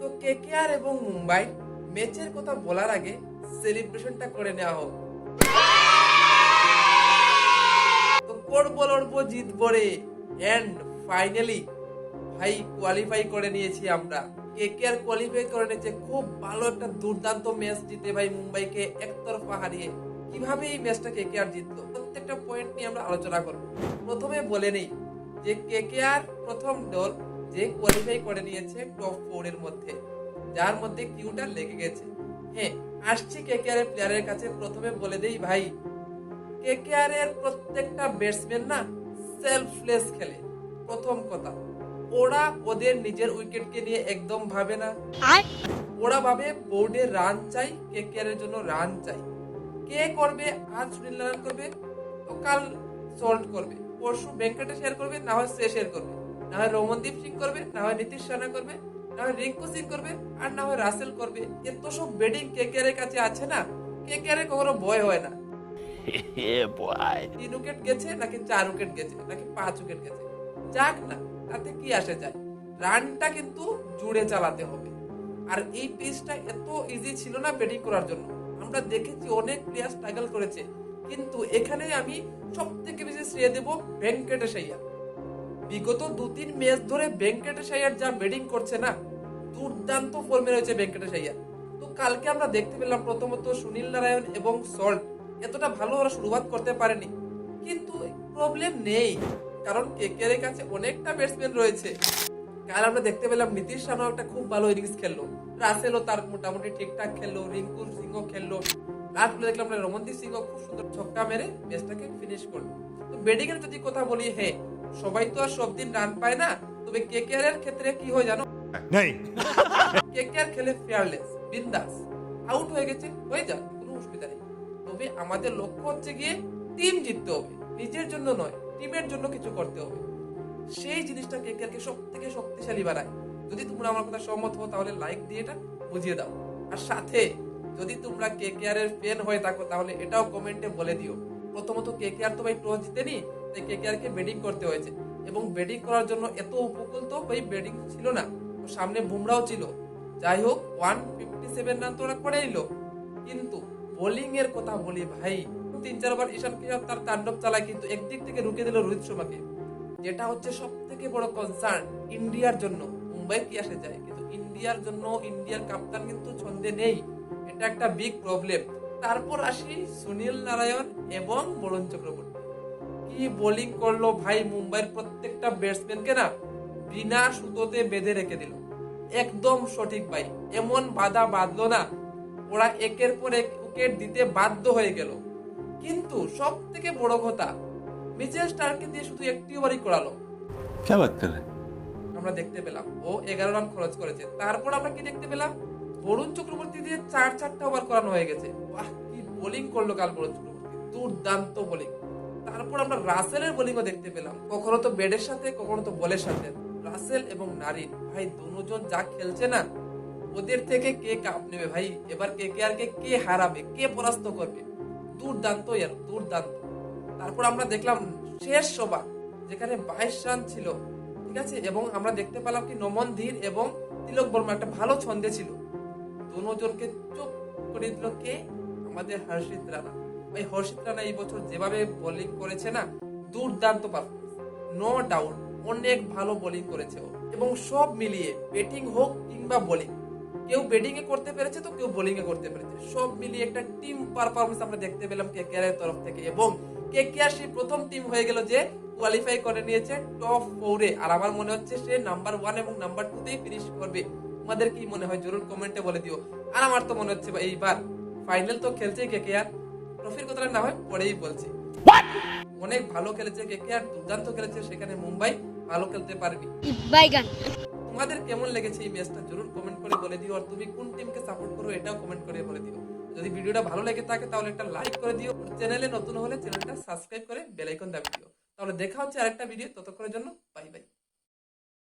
তো কেকেআর এবং মুম্বাই ম্যাচের কথা বলার আগে সেলিব্রেশনটা করে নেওয়া হোক। তো করব লড়বো জিতবো রে? এন্ড ফাইনালি ভাই কোয়ালিফাই করে নিয়েছি আমরা। কেকেআর কোয়ালিফাই করে নিয়েছে। খুব ভালো একটা দুর্দান্ত ম্যাচ জিতে ভাই মুম্বাইকে একতরফা হারিয়ে। কীভাবে এই ম্যাচটা কেকেআর জিতলো? প্রত্যেকটা পয়েন্ট নিয়ে আমরা আলোচনা করব। প্রথমে বলে নেই যে কেকেআর প্রথম দল যে কোয়ালিফাই করে নিয়েছে টপ ফোর এর মধ্যে। যার মধ্যে কিউটা লেগে গেছে। হ্যাঁ আসছি কেকেআর এর প্লেয়ারের কাছে। প্রথমে বলে দেই ভাই কেকেআর এর প্রত্যেকটা ব্যাটসম্যান না সেলফলেস খেলে। প্রথম কথা ওরা ওদের নিজের উইকেটকে নিয়ে একদম ভাবে না। ওরা ভাবে বোর্ডে রান চাই কেকেআর এর জন্য রান চাই। কে করবে? আজ সুনীল নারায়ণ করবে। তো কাল সল্ট করবে। পরশু ভেঙ্কটে শেয়ার করবে না হয় সে শেয়ার করবে। না হয় রমনদীপ সিং করবে না হয় নীতিশ রানা করবে না হয় রিঙ্কু সিং করবে আর না হয় রাসেল করবে। এত সব বেডিং কেকেআর এর কাছে আছে না কে কে এর কখনো ভয় হয় না. তিন উইকেট গেছে নাকি চার উইকেট গেছে নাকি পাঁচ উইকেট গেছে। যাক না তাতে কি আসে যায়। রানটা কিন্তু জুড়ে চালাতে হবে। আর এই পিচটা এত ইজি ছিল না ব্যাটিং করার জন্য। আমরা দেখেছি অনেক প্লেয়ার স্ট্রাগল করেছে। কিন্তু এখানে আমি সব থেকে বেশি শ্রেয় দেব ভেঙ্কটেশ আইয়ার বিগত দু তিন ম্যাচ ধরে ভেঙ্কটেশ আইয়ার যা ব্যাটিং করছে না, দুর্দান্ত ফর্মে রয়েছে ভেঙ্কটেশ আইয়ার তো কালকে আমরা দেখতে পেলাম প্রথমত সুনীল নারায়ণ এবং সল্ট। এতটা ভালো ওরা শুরুয়াত করতে পারেনি। কিন্তু প্রবলেম নেই, কারণ কেকের কাছে অনেকটা ব্যাটসম্যান রয়েছে। কাল আমরা দেখতে পেলাম নীতিশ রানাও একটা খুব ভালো ইনিংস খেললো। রাসেলও তার মোটামুটি ঠিকঠাক খেললো রিঙ্কু সিংও খেললো। লাস্ট দেখলাম আমরা রমনদীপ সিংও খুব সুন্দর ছক্কা মেরে ম্যাচটাকে ফিনিশ করল। তো ব্যাটিং এর যদি কথা বলি হ্যাঁ সবাই তো আর সব দিন রান পায় না। তবে কেকেআর এর ক্ষেত্রে কি হয় জানো? नहीं কেকেআর খেলে ফেয়ারলেস বিন্দাস আউট হয়ে গেছে হয়ে যাক কোনো অসুবিধা নেই। তবে আমাদের লক্ষ্য হচ্ছে গিয়ে টিম জিততে হবে। নিজের জন্য নয় টিমের জন্য কিছু করতে হবে। সেই জিনিসটা কেকেআর কে সব থেকে শক্তিশালী বানায়। যদি তোমরা আমার কথা সহমত হও তাহলে লাইক দিয়ে এটা বুঝিয়ে দাও। আর সাথে যদি তোমরা কেকেআর এর ফ্যান হয়ে থাকো তাহলে এটাও কমেন্টে বলে দিও। প্রথমত কেকেআর তো ভাই টস জিতেনি তাই ব্যাটিং করতে হয়েছে? এবং ব্যাটিং করার জন্য এত উপকূল তো ভাই ব্যাটিং ছিল না। সামনে বুমরাও ছিল। যাই হোক ওয়ান ফিফটি সেভেন রান তো ওরা করে নিল। কিন্তু বোলিং এর কথা বলি ভাই, তিন চারবার ঈশান কিষান তার তাণ্ডব চালায় কিন্তু একদিক থেকে রুকে দিল রোহিত শর্মাকে। যেটা হচ্ছে সব থেকে বড় কনসার্ন ইন্ডিয়ার জন্য। মুম্বাই কি আসে যায়? কিন্তু ইন্ডিয়ার জন্য, ইন্ডিয়ার কাপ্তান কিন্তু ছন্দে নেই। এটা একটা বিগ প্রবলেম তারপর আসি সুনীল নারায়ণ এবং বরুণ চক্রবর্তী। কি বোলিং করল ভাই? মুম্বাইয়ের প্রত্যেকটা ব্যাটসম্যানকে না বিনা সুতোতে বেঁধে রেখে দিল। একদম সঠিক ভাই। এমন বাধা বাঁধলো না। ওরা একের পর এক উইকেট দিতে বাধ্য হয়ে গেল। কিন্তু সব থেকে বড় কথা মিচেল স্টারকে দিয়ে শুধু একটি ওভারই করালো। আমরা দেখতে পেলাম। ও এগারো রান খরচ করেছে। তারপর আমরা কি দেখতে পেলাম? বরুণ চক্রবর্তী দিয়ে চার চারটা ওভার করানো হয়ে গেছে। বাহ কি বোলিং করল কাল বরুণ চক্রবর্তী। দুর্দান্ত বোলিং তারপর আমরা রাসেলের বোলিংও দেখতে পেলাম। কখনো তো ব্যাটের সাথে, কখনো তো বলের সাথে। রাসেল এবং নারিন, ভাই, দুজন যা খেলছে না, ওদের থেকে কে কাপ নেবে ভাই? এবার কে কে আর কে কে হারাবে, কে পরাস্ত করবে? দুর্দান্ত ইয়ার, দুর্দান্ত। তারপর আমরা দেখলাম শেষ সভা যেখানে বাইশ রান ছিল, ঠিক আছে? এবং আমরা দেখতে পেলাম কি নমন ধীর এবং তিলক বর্মা একটা ভালো ছন্দে ছিল। দুজনকে চুপ করে দিল কে? আমাদের হর্ষিত রানা। ওই হর্ষিত রানা এই বছর যেভাবে বোলিং করেছে না, দুর্দান্ত পারফরমেন্স নো ডাউট অনেক ভালো বোলিং করেছে ও। এবং সব মিলিয়ে ব্যাটিং হোক কিংবা বোলিং কেউ ব্যাটিং এ করতে পেরেছে তো কেউ বোলিং এ করতে পেরেছে। সব মিলিয়ে একটা টিম পারফরমেন্স আমরা দেখতে পেলাম কে এর তরফ থেকে। এবং কে কে আর সেই প্রথম টিম হয়ে গেল যে কোয়ালিফাই করে নিয়েছে টপ ফোরে আর আমার মনে হচ্ছে সে নাম্বার ওয়ান এবং নাম্বার টু তেই ফিনিশ করবে। তোমাদের কি মনে হয়? জরুর কমেন্টে বলে দিও। আর আমার তো মনে হচ্ছে এইবার ফাইনাল তো খেলছে কে কে আর ট্রফির কথাটা না হয় পরেই বলছি। অনেক ভালো খেলেছে কে কে আর দুর্দান্ত খেলেছে সেখানে মুম্বাই ভালো খেলতে পারবি তোমাদের কেমন লেগেছে এই ম্যাচটা? জরুর কমেন্ট করে বলে দিও আর তুমি কোন টিমকে সাপোর্ট করো এটাও কমেন্ট করে বলে দিও। যদি ভিডিওটা ভালো লেগে থাকে তাহলে একটা লাইক করে দিও। চ্যানেলে নতুন হলে চ্যানেলটা সাবস্ক্রাইব করে বেল আইকন দাবিয়ে দিও। তাহলে দেখা হচ্ছে আরেকটা ভিডিও ততক্ষণের জন্য বাই বাই